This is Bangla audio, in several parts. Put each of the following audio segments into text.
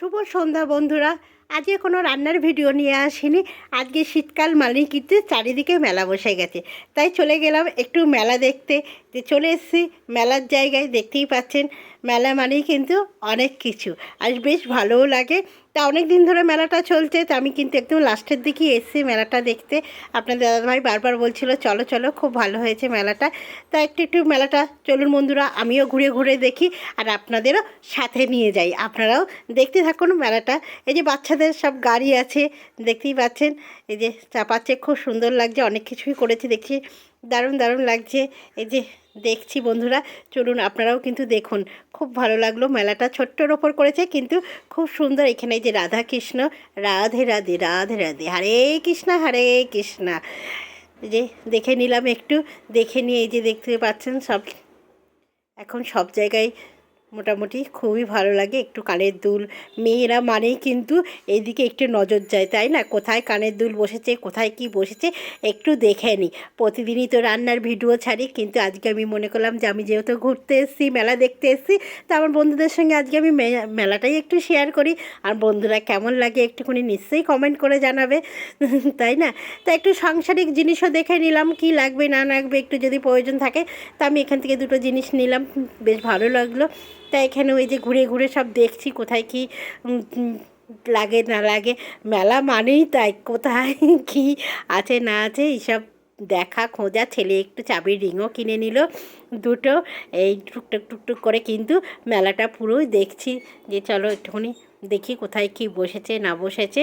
শুভ সন্ধ্যা বন্ধুরা। আজকে কোনো রান্নার ভিডিও নিয়ে আসিনি। আজকে শীতকাল মালিকিতে চারিদিকে মেলা বসে গেছে। তাই চলে গেলাম একটু মেলা দেখতে। যে চলে এসেছি, মেলার জায়গায় দেখতেই পাচ্ছেন। মেলা মানেই কিন্তু অনেক কিছু। আর বেশ ভালোও লাগে। তা অনেক দিন ধরে মেলাটা চলছে, তা আমি কিন্তু একদম লাস্টের দিকে এসেছি মেলাটা দেখতে। আপনাদের দাদাভাই বারবার বলছিল, চলো চলো, খুব ভালো হয়েছে মেলাটা। তা একটু একটু মেলাটা চলুন বন্ধুরা, আমিও ঘুরে ঘুরে দেখি, আর আপনাদেরও সাথে নিয়ে যাই। আপনারাও দেখতে থাকুন মেলাটা। এই যে বাচ্চাদের সব গাড়ি আছে, দেখতেই পাচ্ছেন। এই যে চাপাচ্ছে, খুব সুন্দর লাগছে, অনেক কিছুই করেছে, দেখছি। দারুণ দারুণ লাগছে। এই যে দেখছি বন্ধুরা, চলুন আপনারাও কিন্তু দেখুন। খুব ভালো লাগল, মেলাটা ছোট্টর ওপর করেছে, কিন্তু খুব সুন্দর এখানে যে রাধা কৃষ্ণ রাধে রাধে রাধে রাধে, হরে কৃষ্ণ, হরে কৃষ্ণা। যে দেখে নিলাম একটু, দেখে নিয়ে এই যে দেখতে পাচ্ছেন সব। এখন সব জায়গায় মোটামুটি খুবই ভালো লাগে একটু কানের দুল। মেয়েরা মানেই কিন্তু এইদিকে একটু নজর যায়, তাই না? কোথায় কানের দুল বসেছে, কোথায় কি বসেছে, একটু দেখে নিই প্রতিদিনই তো রান্নার ভিডিও ছাড়ি, কিন্তু আজকে আমি মনে করলাম যে আমি যেহেতু ঘুরতে এসেছি, মেলা দেখতে এসেছি, তা আমার বন্ধুদের সঙ্গে আজকে আমি মেলাটাই একটু শেয়ার করি। আর বন্ধুরা কেমন লাগে একটুখানি নিশ্চয়ই কমেন্ট করে জানাবে, তাই না? তা একটু সাংসারিক জিনিসও দেখে নিলাম, কি লাগবে, না লাগবে, একটু যদি প্রয়োজন থাকে, তা আমি এখান থেকে দুটো জিনিস নিলাম, বেশ ভালো লাগল। তা এখানে ওই যে ঘুরে ঘুরে সব দেখছি কোথায় কি লাগে না লাগে। মেলা মানেই তাই, কোথায় কি আছে না আছে এইসব দেখা খোঁজা। ছেলে একটু চাবির রিংও কিনে নিল দুটো, এই টুকটুক টুকটুক করে কিন্তু মেলাটা পুরোই দেখছি। যে চলো একটুখানি দেখি কোথায় কি বসেছে না বসেছে।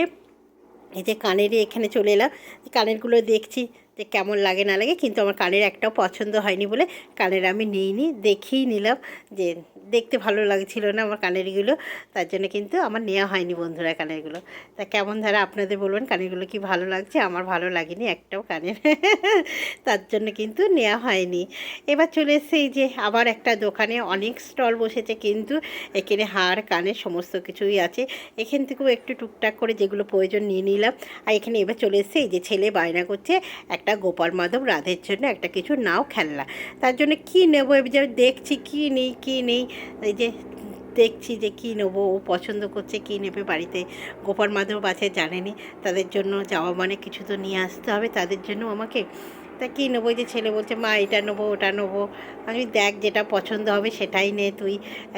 এই যে কানেরই এখানে চলে এলাম, কানেরগুলো দেখছি। যে কেমন লাগে না লাগে, কিন্তু আমার কানের একটাও পছন্দ হয়নি বলে কানের আমি নিইনি, দেখেই নিলাম যে দেখতে ভালো লাগছিল না আমার কানেরগুলো, তার জন্য কিন্তু আমার নেওয়া হয়নি বন্ধুরা কানেরগুলো। তা কেমন ধারা আপনাদের বলবেন, কানেরগুলো কি ভালো লাগছে? আমার ভালো লাগেনি, একটাও কানের তার জন্য কিন্তু নেওয়া হয়নি। এবার চলে এসছে এই যে আবার একটা দোকানে অনেক স্টল বসেছে, কিন্তু এখানে হার কানে সমস্ত কিছুই আছে। এখান থেকেও একটু টুকটাক করে যেগুলো প্রয়োজন নিয়ে নিলাম। আর এখানে এবার চলে এসছে এই যে ছেলে বায়না করছে, একটা গোপাল মাধব রাধের জন্য একটা কিছু নাও খেলনা। তার জন্য কী নেব? এবার যে দেখছি কী নেই কী নেই, এই যে দেখছি যে কী নেব, ও পছন্দ করছে কী নেবে বাড়িতে। গোপাল মাধব আছে জানেনি, তাদের জন্য যাওয়া মানে কিছু তো নিয়ে আসতে হবে। তাদের জন্য আমাকে তা কী নেব? যে ছেলে বলছে, মা, এটা নেব, ওটা নেব। আমি দেখ, যেটা পছন্দ হবে সেটাই নে তুই।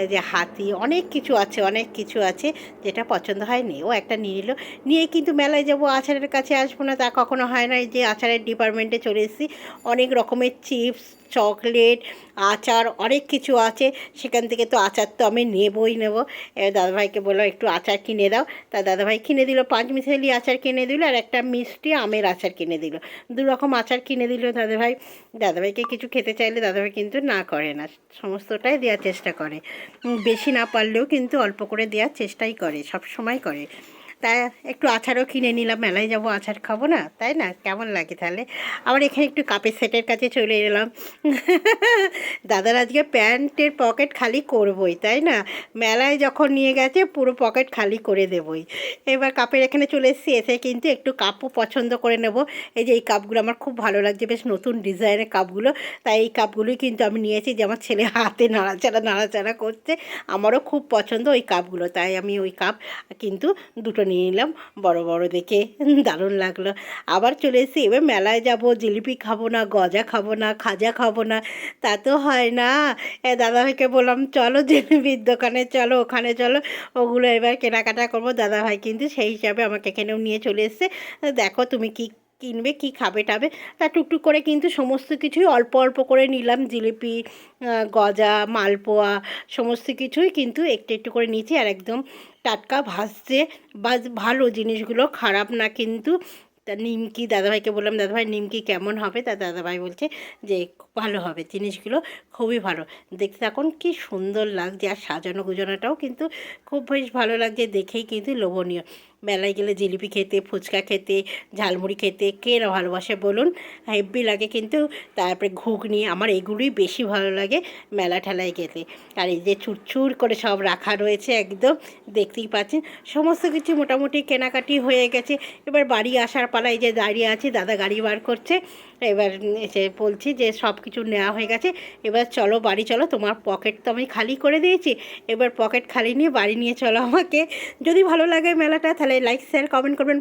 যে হাতি, অনেক কিছু আছে, অনেক কিছু আছে যেটা পছন্দ হয় নে। ও একটা নিয়ে নিল। নিয়ে কিন্তু মেলায় যাব, আচারের কাছে আসব না। তা কখনো হয় না যে আচারের ডিপার্টমেন্টে চলে এসেছি। অনেক রকমের চিপস চকলেট আচার, অনেক কিছু আছে। সেখান থেকে তো আচার তো আমি নেবই নেব। এবার দাদাভাইকে বললাম, একটু আচার কিনে দাও। তা দাদাভাই কিনে দিল, পাঁচ মিশালি আচার কিনে দিল আর একটা মিষ্টি আমের আচার কিনে দিল। দু রকম আচার কিনে দিল দাদাভাই। দাদাভাইকে কিছু খেতে চাইলে দাদাভাই কিন্তু না করে না, সমস্তটাই দেওয়ার চেষ্টা করে। বেশি না পারলেও কিন্তু অল্প করে দেওয়ার চেষ্টাই করে সব সময় করে। তা একটু আচারও কিনে নিলাম, মেলায় যাব, আচার খাব না, তাই না? কেমন লাগে তাহলে? আবার এখানে একটু কাপের সেটের কাছে চলে এলাম। দাদার আজকে প্যান্টের পকেট খালি করবই, তাই না? মেলায় যখন নিয়ে গেছে, পুরো পকেট খালি করে দেবই। এবার কাপের এখানে চলে এসেছি, এসে কিন্তু একটু কাপও পছন্দ করে নেব। এই যে এই কাপগুলো আমার খুব ভালো লাগছে, বেশ নতুন ডিজাইনের কাপগুলো। তাই এই কাপগুলোই কিন্তু আমি নিয়েছি, যে আমার ছেলে হাতে নাড়াচাড়া নাড়াচাড়া করছে। আমারও খুব পছন্দ ওই কাপগুলো, তাই আমি ওই কাপ কিন্তু দুটো নিয়ে নিলাম। বড় বড় দেখে দারুণ লাগল। আবার চলে এসে এবার মেলায় যাব, জিলিপি খাব না, গজা খাব না, খাজা খাব না, তা তো হয় না। এ দাদাভাইকে বললাম, চলো জিলিপির দোকানে চলো, ওখানে চলো। ওগুলো এবার কেনাকাটা করব। দাদাভাই কিন্তু সেই হিসাবে আমাকে এখানেও নিয়ে চলে এসছে। দেখো তুমি কি কিনবে, কি খাবে, টাবে। তা টুকটুক করে কিন্তু সমস্ত কিছুই অল্প অল্প করে নিলাম। জিলিপি গজা, মালপোয়া, সমস্ত কিছুই কিন্তু একটু একটু করে নিয়েছি। আর একদম টাটকা ভাসছে বা ভালো জিনিসগুলো খারাপ না কিন্তু তা নিমকি, দাদাভাইকে বললাম, দাদাভাই, নিমকি কেমন হবে? তা দাদাভাই বলছে যে ভালো হবে। জিনিসগুলো খুবই ভালো। দেখতে এখন কি সুন্দর লাগছে। আর সাজানো গুজানোটাও কিন্তু খুব বেশ ভালো লাগছে। দেখেই কিন্তু লোভনীয়। মেলায় গেলে জিলিপি খেতে, ফুচকা খেতে, ঝালমুড়ি খেতে কে না ভালোবাসে বলুন? হেব্বি লাগে কিন্তু। তারপরে ঘুগনি, আমার এগুলোই বেশি ভালো লাগে মেলা ঠেলায় খেতে আর এই যে চুরচুর করে সব রাখা রয়েছে একদম, দেখতেই পাচ্ছেন। সমস্ত কিছু মোটামুটি কেনাকাটি হয়ে গেছে। এবার বাড়ি আসার পালা এই যে দাঁড়িয়ে আছি, দাদা গাড়ি বার করছে। এবার এসে বলছি যে সব কিছু নেওয়া হয়ে গেছে। এবার চলো বাড়ি, চলো। তোমার পকেট তো আমি খালি করে দিয়েছি। এবার পকেট খালি নিয়ে বাড়ি নিয়ে চলো আমাকে। যদি ভালো লাগে মেলাটা তাহলে লাইক শেয়ার কমেন্ট করবেন।